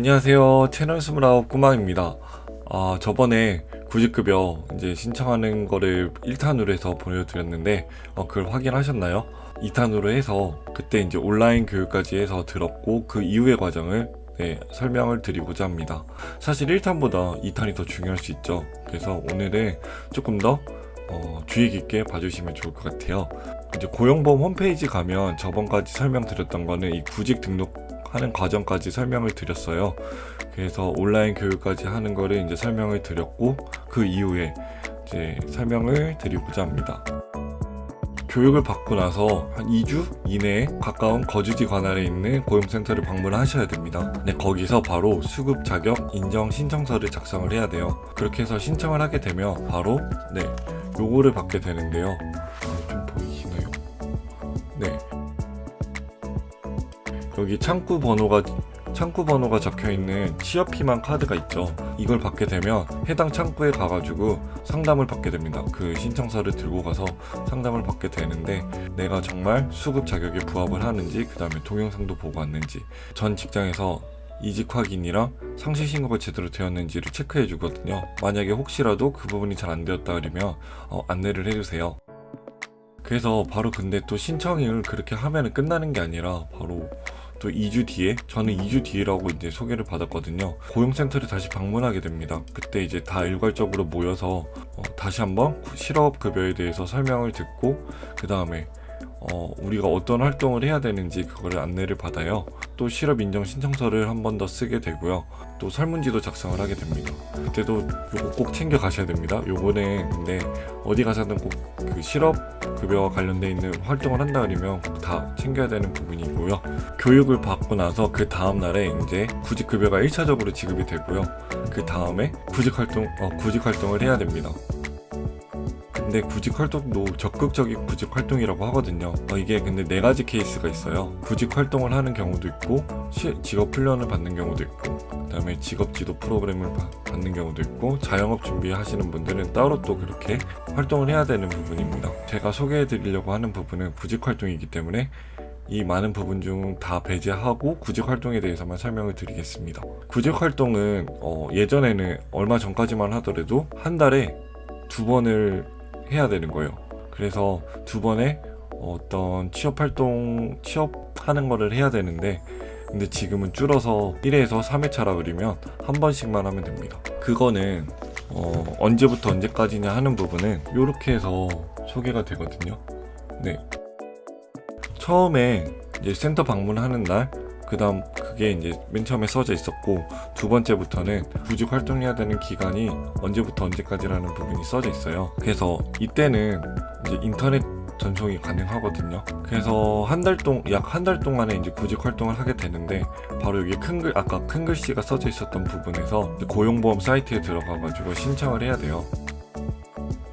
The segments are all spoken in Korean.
안녕하세요. 채널 29 꾸망입니다. 아, 저번에 구직급여 이제 신청하는 거를 1탄으로 해서 보여드렸는데, 어, 그걸 확인하셨나요? 2탄으로 해서 그때 이제 온라인 교육까지 해서 들었고, 그 이후의 과정을 네, 설명을 드리고자 합니다. 사실 1탄보다 2탄이 더 중요할 수 있죠. 그래서 오늘은 조금 더 어, 주의 깊게 봐주시면 좋을 것 같아요. 이제 고용보험 홈페이지 가면 저번까지 설명드렸던 거는 이 구직 등록 하는 과정까지 설명을 드렸어요. 그래서 온라인 교육까지 하는 거를 이제 설명을 드렸고 그 이후에 이제 설명을 드리고자 합니다. 교육을 받고 나서 한 2주 이내에 가까운 거주지 관할에 있는 고용센터를 방문하셔야 됩니다. 네, 거기서 바로 수급 자격 인정 신청서를 작성을 해야 돼요. 그렇게 해서 신청을 하게 되면 바로 네, 요거를 받게 되는데요. 여기 창구 번호가 창구 번호가 적혀 있는 취업 희망 카드가 있죠. 이걸 받게 되면 해당 창구에 가가지고 상담을 받게 됩니다. 그 신청서를 들고 가서 상담을 받게 되는데 내가 정말 수급 자격에 부합을 하는지 그 다음에 동영상도 보고 왔는지 전 직장에서 이직 확인이랑 상시 신고가 제대로 되었는지를 체크해 주거든요. 만약에 혹시라도 그 부분이 잘 안 되었다 그러면 어, 안내를 해주세요. 그래서 바로 근데 또 신청을 그렇게 하면은 끝나는 게 아니라 바로 또 2주 뒤에 저는 2주 뒤라고 이제 소개를 받았거든요. 고용센터를 다시 방문하게 됩니다. 그때 이제 다 일괄적으로 모여서 어, 다시 한번 실업 급여에 대해서 설명을 듣고 그 다음에 어, 우리가 어떤 활동을 해야 되는지 그거를 안내를 받아요. 또 실업 인정 신청서를 한 번 더 쓰게 되고요. 또 설문지도 작성을 하게 됩니다. 그때도 요거 꼭 챙겨 가셔야 됩니다. 요거는 근데 어디 가서든 꼭 그 실업 급여와 관련돼 있는 활동을 한다 그러면 꼭다 챙겨야 되는 부분이고요. 교육을 받고 나서 그 다음 날에 이제 구직 급여가 1차적으로 지급이 되고요. 그 다음에 구직 활동 어, 구직 활동을 해야 됩니다. 근데 구직 활동도 적극적인 구직 활동이라고 하거든요. 어, 이게 근데 네 가지 케이스가 있어요. 구직 활동을 하는 경우도 있고, 시- 직업 훈련을 받는 경우도 있고, 그다음에 직업 지도 프로그램을 바- 받는 경우도 있고, 자영업 준비하시는 분들은 따로 또 그렇게 활동을 해야 되는 부분입니다. 제가 소개해 드리려고 하는 부분은 구직 활동이기 때문에 이 많은 부분 중 다 배제하고 구직 활동에 대해서만 설명을 드리겠습니다. 구직 활동은 어, 예전에는 얼마 전까지만 하더라도 한 달에 두 번을 해야 되는 거예요. 그래서 두 번에 어떤 취업 활동, 취업하는 거를 해야 되는데, 근데 지금은 줄어서 1회에서 3회차라 그러면 한 번씩만 하면 됩니다. 그거는 어, 언제부터 언제까지냐 하는 부분은 이렇게 해서 소개가 되거든요. 네. 처음에 이제 센터 방문하는 날, 그 다음 그게 이제 맨 처음에 써져 있었고, 두 번째부터는 구직 활동해야 되는 기간이 언제부터 언제까지라는 부분이 써져 있어요. 그래서 이때는 이제 인터넷 전송이 가능하거든요. 그래서 한 달 동, 약 한 달 동안에 이제 구직 활동을 하게 되는데, 바로 여기 큰 글, 아까 큰 글씨가 써져 있었던 부분에서 고용보험 사이트에 들어가가지고 신청을 해야 돼요.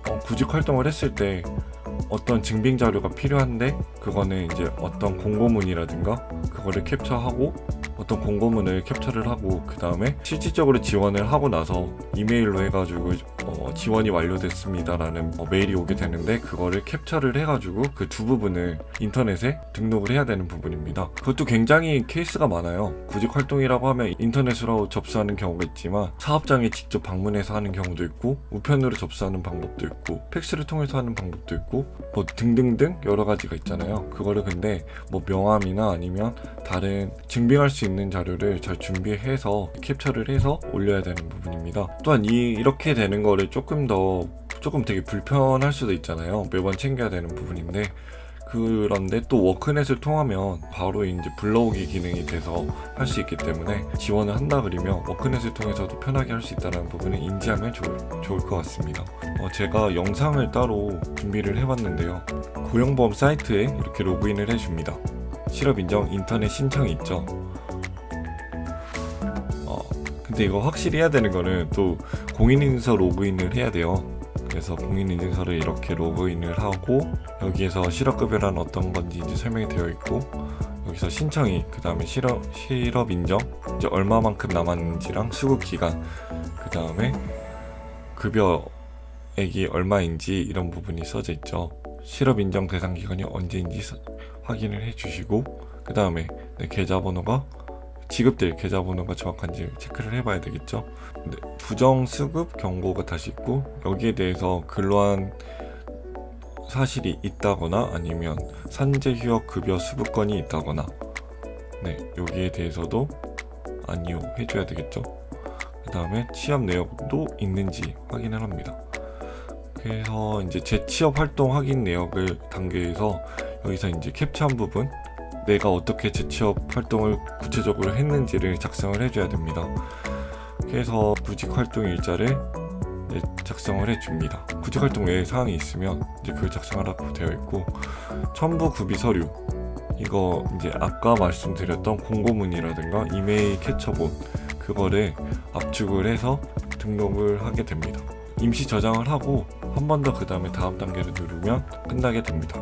어, 구직 활동을 했을 때 어떤 증빙 자료가 필요한데 그거는 이제 어떤 공고문이라든가 그거를 캡처하고 어떤 공고문을 캡처를 하고 그 다음에 실질적으로 지원을 하고 나서 이메일로 해가지고 어, 지원이 완료됐습니다라는 어, 메일이 오게 되는데 그거를 캡처를 해가지고 그 두 부분을 인터넷에 등록을 해야 되는 부분입니다. 그것도 굉장히 케이스가 많아요. 구직 활동이라고 하면 인터넷으로 접수하는 경우가 있지만 사업장에 직접 방문해서 하는 경우도 있고 우편으로 접수하는 방법도 있고 팩스를 통해서 하는 방법도 있고 뭐 등등등 여러 가지가 있잖아요. 그거를 근데 뭐 명함이나 아니면 다른 증빙할 수 있는 자료를 잘 준비해서 캡처를 해서 올려야 되는 부분입니다. 또한 이 이렇게 되는 거를 조금 더 조금 되게 불편할 수도 있잖아요. 매번 챙겨야 되는 부분인데 그런데 또 워크넷을 통하면 바로 이제 불러오기 기능이 돼서 할 수 있기 때문에 지원을 한다 그러면 워크넷을 통해서도 편하게 할 수 있다는 부분을 인지하면 좋을, 좋을 것 같습니다. 어, 제가 영상을 따로 준비를 해봤는데요. 고용보험 사이트에 이렇게 로그인을 해줍니다. 실업 인정 인터넷 신청이 있죠. 어, 근데 이거 확실히 해야 되는 거는 또 공인인증서 로그인을 해야 돼요. 그래서 공인인증서를 이렇게 로그인을 하고 여기에서 실업급여란 어떤 건지 이제 설명이 되어 있고 여기서 신청이 그 다음에 실업 실업 인정 이제 얼마만큼 남았는지랑 수급 기간 그 다음에 급여액이 얼마인지 이런 부분이 써져 있죠. 실업 인정 대상 기간이 언제인지 서- 확인을 해 주시고 그 다음에 내 계좌번호가 지급될 계좌번호가 정확한지 체크를 해봐야 되겠죠. 근데 부정 수급 경고가 다시 있고 여기에 대해서 근로한 사실이 있다거나 아니면 산재 휴업 급여 수급권이 있다거나 네 여기에 대해서도 아니요 해줘야 되겠죠. 그 다음에 취업 내역도 있는지 확인을 합니다. 그래서 이제 재취업 활동 확인 내역을 단계에서 여기서 이제 캡처한 부분 내가 어떻게 재취업 활동을 구체적으로 했는지를 작성을 해줘야 됩니다. 그래서 구직 활동 일자를 작성을 해줍니다. 구직 활동 외에 사항이 있으면 이제 그걸 작성하라고 되어 있고 첨부 구비 서류 이거 이제 아까 말씀드렸던 공고문이라든가 이메일 캐처본 그거를 압축을 해서 등록을 하게 됩니다. 임시 저장을 하고 한 번 더 그 다음에 다음 단계를 누르면 끝나게 됩니다.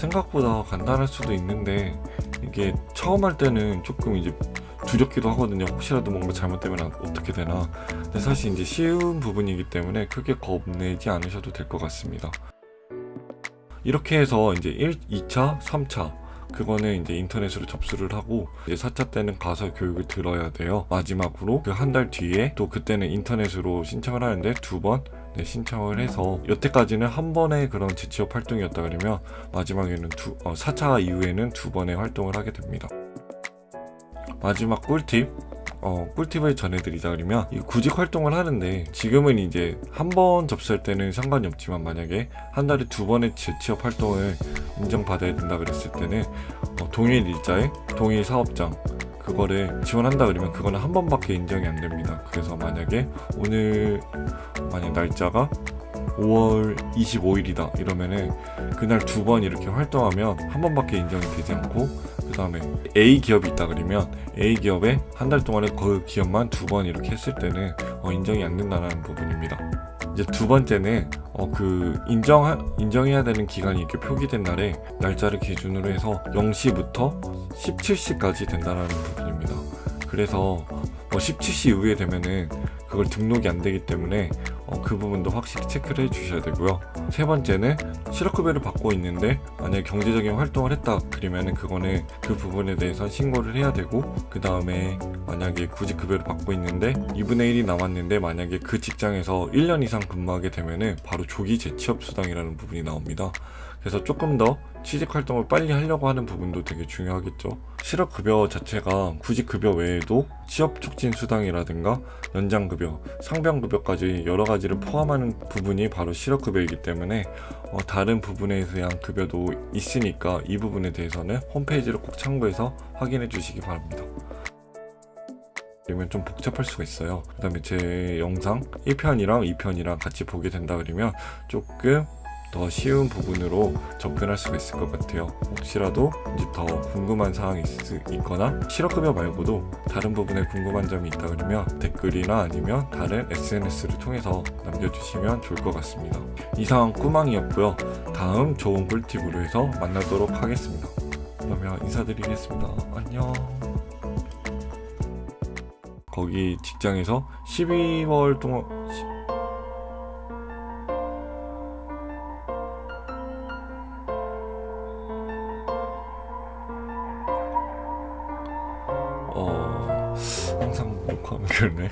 생각보다 간단할 수도 있는데 이게 처음 할 때는 조금 이제 두렵기도 하거든요. 혹시라도 뭔가 잘못되면 안- 어떻게 되나. 근데 사실 이제 쉬운 부분이기 때문에 크게 겁내지 않으셔도 될 것 같습니다. 이렇게 해서 이제 1, 2차, 3차 그거는 이제 인터넷으로 접수를 하고 이제 4차 때는 가서 교육을 들어야 돼요. 마지막으로 그 한 달 뒤에 또 그때는 인터넷으로 신청을 하는데 두 번 네, 신청을 해서 여태까지는 한 번의 그런 재취업 활동이었다 그러면 마지막에는 두, 어, 4차 이후에는 두 번의 활동을 하게 됩니다. 마지막 꿀팁 어, 꿀팁을 전해드리자 그러면 이 구직 활동을 하는데 지금은 이제 한 번 접수할 때는 상관이 없지만 만약에 한 달에 두 번의 재취업 활동을 인정받아야 된다 그랬을 때는 어, 동일 일자에 동일 사업장 그거를 지원한다 그러면 그거는 한 번밖에 인정이 안 됩니다. 그래서 만약에 오늘 만약 날짜가 5월 25일이다 이러면은 그날 두 번 이렇게 활동하면 한 번밖에 인정이 되지 않고 그 다음에 A 기업이 있다 그러면 A 기업에 한 달 동안에 그 기업만 두 번 이렇게 했을 때는 어, 인정이 안 된다는 부분입니다. 이제 두 번째는 어, 그 인정 인정해야 되는 기간이 이렇게 표기된 날에 날짜를 기준으로 해서 0시부터 17시까지 된다는 부분입니다. 그래서 어, 17시 이후에 되면은 그걸 등록이 안 되기 때문에 어, 그 부분도 확실히 체크를 해 주셔야 되고요. 세 번째는 실업급여를 받고 있는데 만약에 경제적인 활동을 했다 그러면은 그거는 그 부분에 대해서 신고를 해야 되고 그 다음에 만약에 구직급여를 받고 있는데 2분의 1이 남았는데 만약에 그 직장에서 1년 이상 근무하게 되면은 바로 조기 재취업 수당이라는 부분이 나옵니다. 그래서 조금 더 취직 활동을 빨리 하려고 하는 부분도 되게 중요하겠죠. 실업급여 자체가 구직급여 외에도 취업 촉진 수당이라든가 연장급여, 상병급여까지 여러 가지를 포함하는 부분이 바로 실업급여이기 때문에 어, 다른 부분에 대한 급여도 있으니까 이 부분에 대해서는 홈페이지를 꼭 참고해서 확인해 주시기 바랍니다. 그러면 좀 복잡할 수가 있어요. 그 다음에 제 영상 1편이랑 2편이랑 같이 보게 된다 그러면 조금 더 쉬운 부분으로 접근할 수가 있을 것 같아요. 혹시라도 이제 더 궁금한 사항이 있, 있거나 실업급여 말고도 다른 부분에 궁금한 점이 있다 그러면 댓글이나 아니면 다른 SNS를 통해서 남겨주시면 좋을 것 같습니다. 이상 꾸망이었고요. 다음 좋은 꿀팁으로 해서 만나도록 하겠습니다. 그러면 인사드리겠습니다. 안녕. 거기 직장에서 12월 동안 녹화하면 그러네